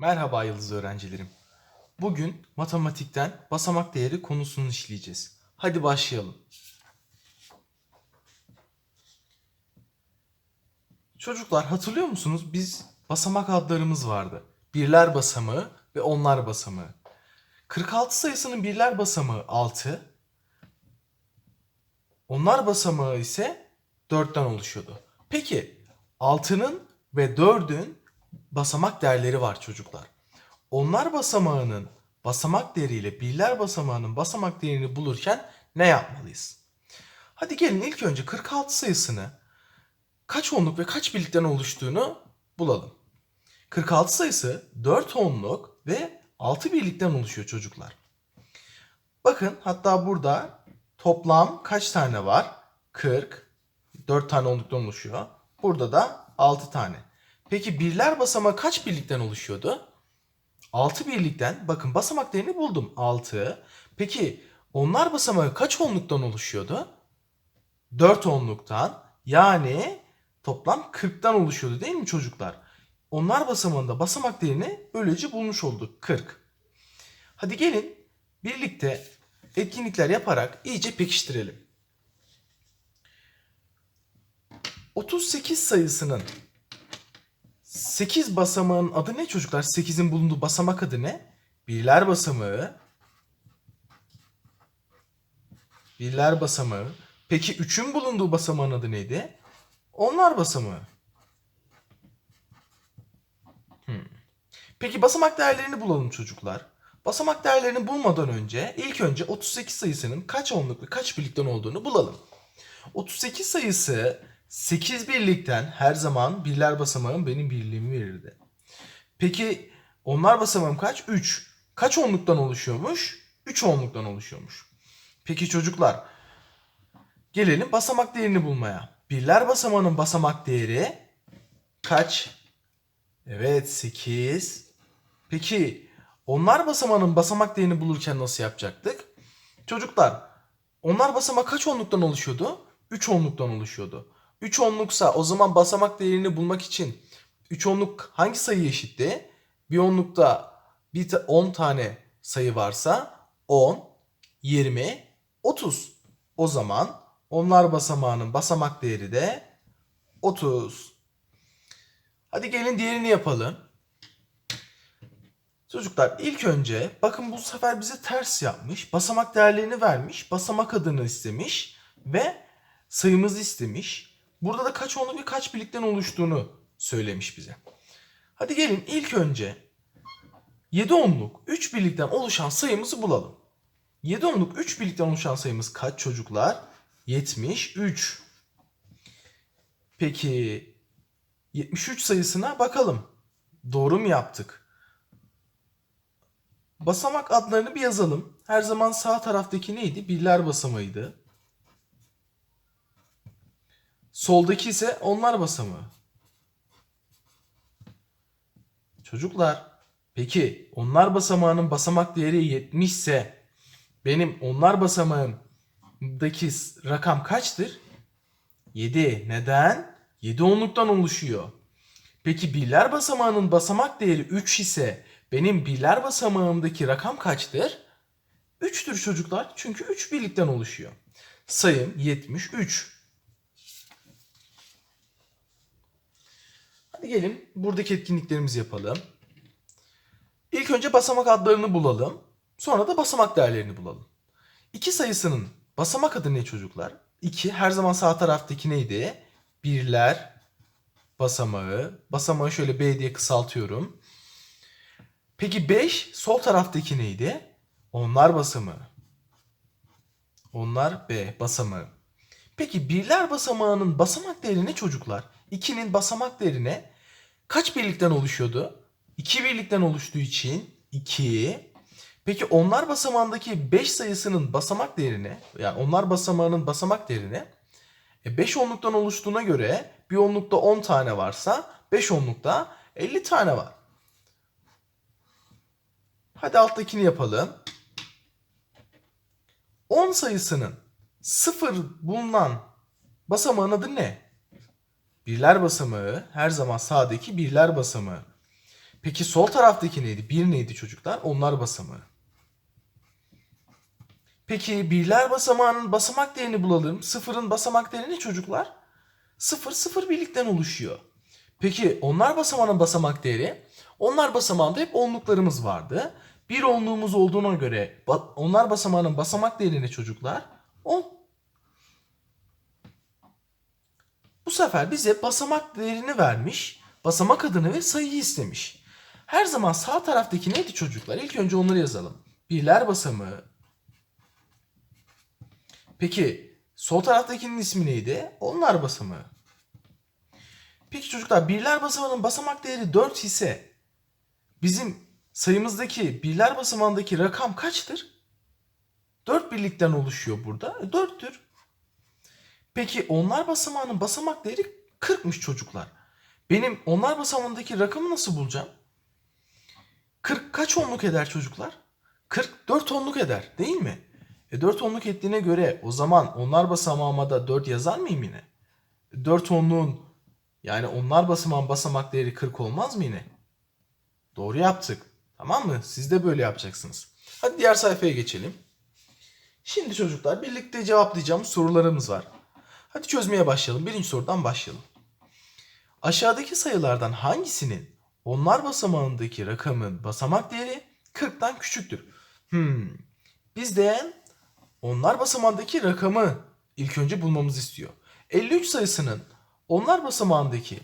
Merhaba Yıldız öğrencilerim. Bugün matematikten basamak değeri konusunu işleyeceğiz. Hadi başlayalım. Çocuklar hatırlıyor musunuz? Biz basamak adlarımız vardı. Birler basamağı ve onlar basamağı. 46 sayısının birler basamağı 6. Onlar basamağı ise 4'ten oluşuyordu. Peki 6'nın ve 4'ün basamak değerleri var çocuklar. Onlar basamağının basamak değeriyle birler basamağının basamak değerini bulurken ne yapmalıyız? Hadi gelin ilk önce 46 sayısını kaç onluk ve kaç birlikten oluştuğunu bulalım. 46 sayısı 4 onluk ve 6 birlikten oluşuyor çocuklar. Bakın hatta burada toplam kaç tane var? 40. 4 tane onluktan oluşuyor. Burada da 6 tane. Peki birler basamağı kaç birlikten oluşuyordu? 6 birlikten. Bakın basamak değerini buldum. 6. Peki onlar basamağı kaç onluktan oluşuyordu? 4 onluktan. Yani toplam 40'tan oluşuyordu değil mi çocuklar? Onlar basamağında basamak değerini böylece bulmuş olduk. 40. Hadi gelin birlikte etkinlikler yaparak iyice pekiştirelim. 38 sayısının 8 basamağın adı ne çocuklar? 8'in bulunduğu basamak adı ne? Birler basamağı. Birler basamağı. Peki 3'ün bulunduğu basamağın adı neydi? Onlar basamağı. Hmm. Peki basamak değerlerini bulalım çocuklar. Basamak değerlerini bulmadan önce ilk önce 38 sayısının kaç onluk ve kaç birlikten olduğunu bulalım. 38 sayısı 8 birlikten her zaman birler basamağım benim birliğimi verirdi. Peki onlar basamağım kaç? 3. Kaç onluktan oluşuyormuş? 3 onluktan oluşuyormuş. Peki çocuklar gelelim basamak değerini bulmaya. Birler basamağının basamak değeri kaç? Evet 8. Peki onlar basamağının basamak değerini bulurken nasıl yapacaktık? Çocuklar onlar basamak kaç onluktan oluşuyordu? 3 onluktan oluşuyordu. 3 onluksa o zaman basamak değerini bulmak için 3 onluk hangi sayı eşitti? Bir onlukta bir ta- 10 tane sayı varsa 10, 20, 30. O zaman onlar basamağının basamak değeri de 30. Hadi gelin diğerini yapalım. Çocuklar ilk önce bakın bu sefer bize ters yapmış. Basamak değerlerini vermiş. Basamak adını istemiş ve sayımızı istemiş. Burada da kaç onluk ve kaç birlikten oluştuğunu söylemiş bize. Hadi gelin ilk önce 7 onluk 3 birlikten oluşan sayımızı bulalım. 7 onluk 3 birlikten oluşan sayımız kaç çocuklar? 73. Peki 73 sayısına bakalım. Doğru mu yaptık? Basamak adlarını bir yazalım. Her zaman sağ taraftaki neydi? Birler basamağıydı. Soldaki ise onlar basamağı. Çocuklar, peki onlar basamağının basamak değeri 70 ise benim onlar basamağımdaki rakam kaçtır? 7. Neden? 7 onluktan oluşuyor. Peki birler basamağının basamak değeri 3 ise benim birler basamağımdaki rakam kaçtır? 3'tür çocuklar. Çünkü 3 birlikten oluşuyor. Sayım 73. Hadi gelin buradaki etkinliklerimizi yapalım. İlk önce basamak adlarını bulalım. Sonra da basamak değerlerini bulalım. 2 sayısının basamak adı ne çocuklar? 2 her zaman sağ taraftaki neydi? Birler basamağı. Basamağı şöyle B diye kısaltıyorum. Peki 5 sol taraftaki neydi? Onlar basamağı. Onlar B basamağı. Peki birler basamağının basamak değeri ne çocuklar? 2'nin basamak değeri ne? Kaç birlikten oluşuyordu? 2 birlikten oluştuğu için 2. Peki onlar basamağındaki 5 sayısının basamak değeri ne? Yani onlar basamağının basamak değeri ne? E 5 onluktan oluştuğuna göre bir onlukta 10 tane varsa 5 onlukta 50 tane var. Hadi alttakini yapalım. 10 sayısının 0 bulunan basamağın adı ne? Birler basamağı her zaman sağdaki birler basamağı. Peki sol taraftaki neydi? 1 neydi çocuklar? Onlar basamağı. Peki birler basamağının basamak değerini bulalım. Sıfırın basamak değeri ne çocuklar? Sıfır sıfır birlikten oluşuyor. Peki onlar basamağının basamak değeri? Onlar basamağında hep onluklarımız vardı. Bir onluğumuz olduğuna göre onlar basamağının basamak değeri ne çocuklar? 10. Bu sefer bize basamak değerini vermiş, basamak adını ve sayıyı istemiş. Her zaman sağ taraftaki neydi çocuklar? İlk önce onları yazalım. Birler basamağı. Peki sol taraftakinin ismi neydi? Onlar basamağı. Peki çocuklar birler basamağının basamak değeri 4 ise bizim sayımızdaki birler basamağındaki rakam kaçtır? 4 birlikten oluşuyor burada. E, 4'tür. Peki onlar basamağının basamak değeri 40'mış çocuklar. Benim onlar basamağındaki rakamı nasıl bulacağım? 40 kaç onluk eder çocuklar? 44 onluk eder değil mi? E 4 onluk ettiğine göre o zaman onlar basamağıma da 4 yazar mıyım yine? 4 onluğun yani onlar basamağın basamak değeri 40 olmaz mı yine? Doğru yaptık. Tamam mı? Siz de böyle yapacaksınız. Hadi diğer sayfaya geçelim. Şimdi çocuklar birlikte cevaplayacağım sorularımız var. Hadi çözmeye başlayalım. Birinci sorudan başlayalım. Aşağıdaki sayılardan hangisinin onlar basamağındaki rakamın basamak değeri 40'tan küçüktür? Hmm. Bizden onlar basamağındaki rakamı ilk önce bulmamızı istiyor. 53 sayısının onlar basamağındaki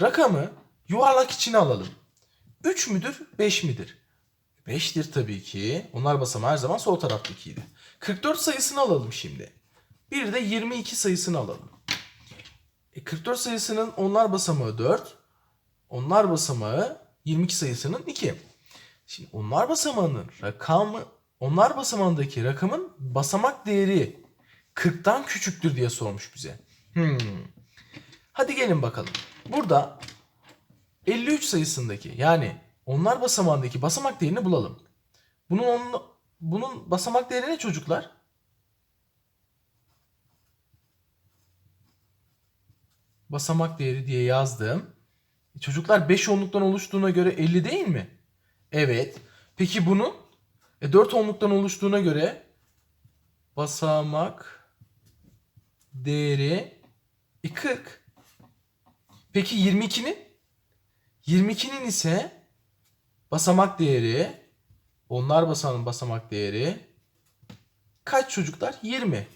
rakamı yuvarlak içine alalım. 3 müdür, 5 midir? 5'tir tabii ki. Onlar basamağı her zaman sol taraftakiydi. 44 sayısını alalım şimdi. Bir de 22 sayısını alalım. E 44 sayısının onlar basamağı 4. Onlar basamağı 22 sayısının 2. Şimdi onlar basamağının rakamı onlar basamağındaki rakamın basamak değeri 40'tan küçüktür diye sormuş bize. Hmm. Hadi gelin bakalım. Burada 53 sayısındaki yani onlar basamağındaki basamak değerini bulalım. Bunun onun, bunun basamak değeri ne çocuklar? Basamak değeri diye yazdım. E, Çocuklar 5 onluktan oluştuğuna göre 50 değil mi? Evet. Peki bunun e, 4 onluktan oluştuğuna göre basamak değeri e, 40. Peki 22'nin? 22'nin ise basamak değeri onlar basamağının basamak değeri kaç çocuklar? 20.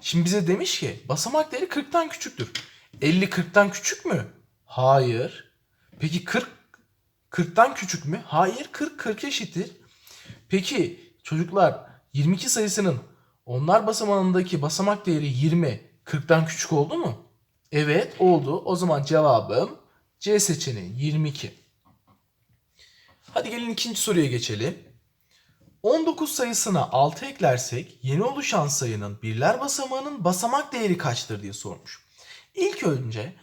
Şimdi bize demiş ki basamak değeri 40'tan küçüktür. 50 40'tan küçük mü? Hayır. Peki 40 40'tan küçük mü? Hayır. 40 40 eşittir. Peki çocuklar 22 sayısının onlar basamağındaki basamak değeri 20 40'tan küçük oldu mu? Evet oldu. O zaman cevabım C seçeneği 22. Hadi gelin ikinci soruya geçelim. 19 sayısına 6 eklersek yeni oluşan sayının birler basamağının basamak değeri kaçtır diye sormuş. İlk önce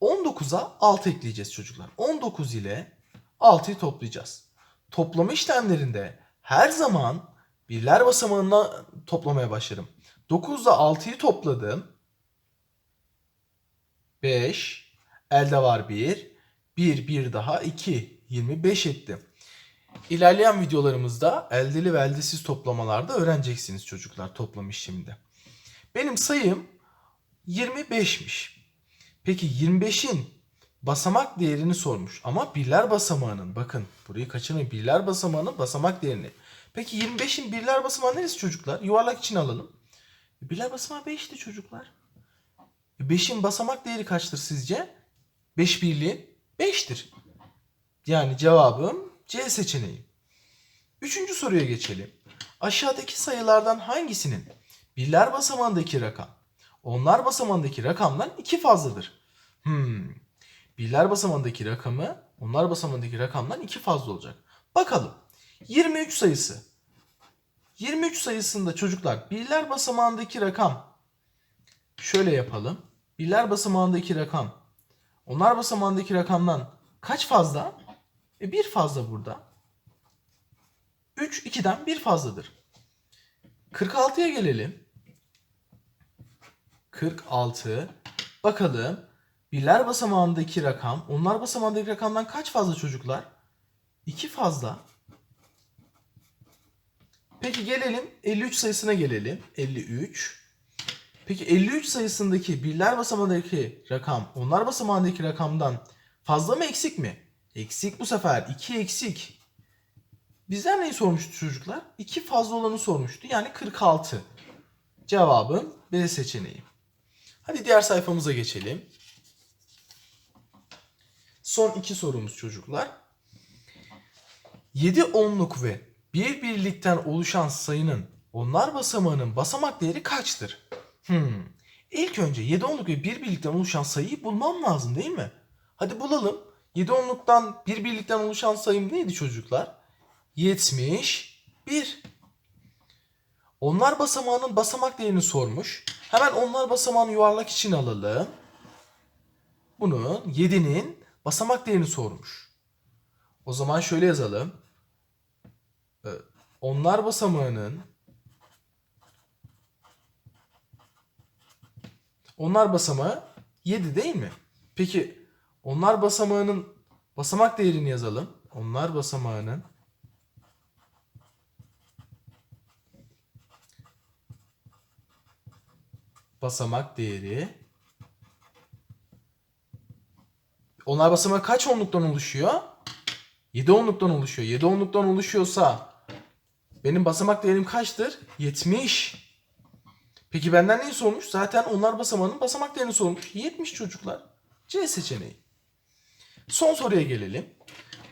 19'a 6 ekleyeceğiz çocuklar. 19 ile 6'yı toplayacağız. Toplama işlemlerinde her zaman birler basamağına toplamaya başlarım. 9 ile 6'yı topladım. 5. Elde var 1. 1 1 daha 2. 25 etti. İlerleyen videolarımızda eldeli ve eldesiz toplamalarda öğreneceksiniz çocuklar toplam işleminde. Benim sayım 25'miş. Peki 25'in basamak değerini sormuş ama birler basamağının bakın burayı kaçırmayın birler basamağının basamak değerini. Peki 25'in birler basamağı neresi çocuklar? Yuvarlak için alalım. Birler basamağı 5'ti çocuklar. 5'in basamak değeri kaçtır sizce? 5 birliğin 5'tir. Yani cevabım C seçeneği. Üçüncü soruya geçelim. Aşağıdaki sayılardan hangisinin birler basamağındaki rakam onlar basamağındaki rakamdan iki fazladır? Hmm. Birler basamağındaki rakamı onlar basamağındaki rakamdan iki fazla olacak. Bakalım. 23 sayısı. 23 sayısında çocuklar birler basamağındaki rakam şöyle yapalım. Birler basamağındaki rakam onlar basamağındaki rakamdan kaç fazla? E bir fazla burada. 3 2'den bir fazladır. 46'ya gelelim. 46. Bakalım. Birler basamağındaki rakam onlar basamağındaki rakamdan kaç fazla çocuklar? 2 fazla. Peki gelelim 53 sayısına gelelim. 53. Peki 53 sayısındaki birler basamağındaki rakam onlar basamağındaki rakamdan fazla mı eksik mi? Eksik bu sefer. 2 eksik. Bizden neyi sormuştu çocuklar? 2 fazla olanı sormuştu. Yani 46. Cevabım B seçeneği. Hadi diğer sayfamıza geçelim. Son iki sorumuz çocuklar. 7 onluk ve bir birlikten oluşan sayının onlar basamağının basamak değeri kaçtır? Hmm. İlk önce 7 onluk ve bir birlikten oluşan sayıyı bulmam lazım değil mi? Hadi bulalım. 7 onluktan bir birlikten oluşan sayım neydi çocuklar? 71. Onlar basamağının basamak değerini sormuş. Hemen onlar basamağını yuvarlak için alalım. Bunun 7'nin basamak değerini sormuş. O zaman şöyle yazalım. Onlar basamağının Onlar basamağı 7 değil mi? Peki onlar basamağının basamak değerini yazalım. Onlar basamağının basamak değeri Onlar basamağı kaç onluktan oluşuyor? 7 onluktan oluşuyor. 7 onluktan oluşuyorsa benim basamak değerim kaçtır? 70. Peki benden neyi sormuş? Zaten onlar basamağının basamak değerini sormuş. 70 çocuklar. C seçeneği. Son soruya gelelim.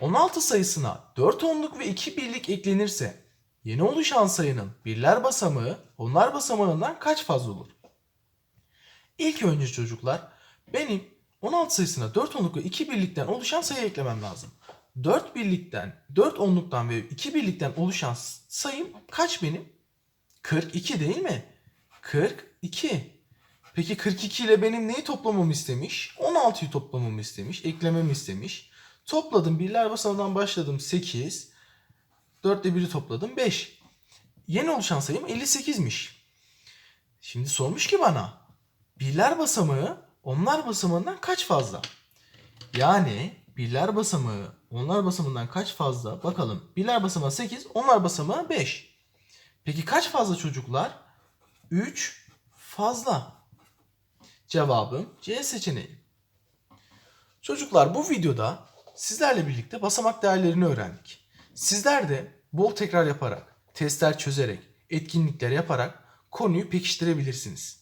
16 sayısına 4 onluk ve 2 birlik eklenirse yeni oluşan sayının birler basamağı onlar basamağından kaç fazla olur? İlk önce çocuklar benim 16 sayısına 4 onluk ve 2 birlikten oluşan sayı eklemem lazım. 4 birlikten, 4 onluktan ve 2 birlikten oluşan sayım kaç benim? 42 değil mi? 42. Peki 42 ile benim neyi toplamamı istemiş? 16'yı toplamamı istemiş, eklememi istemiş. Topladım, birler basamağından başladım 8. 4 ile 1'i topladım 5. Yeni oluşan sayım 58'miş. Şimdi sormuş ki bana birler basamağı onlar basamağından kaç fazla? Yani birler basamağı onlar basamağından kaç fazla? Bakalım. Birler basamağı 8, onlar basamağı 5. Peki kaç fazla çocuklar? 3 fazla. Cevabım C seçeneği. Çocuklar bu videoda sizlerle birlikte basamak değerlerini öğrendik. Sizler de bol tekrar yaparak, testler çözerek, etkinlikler yaparak konuyu pekiştirebilirsiniz.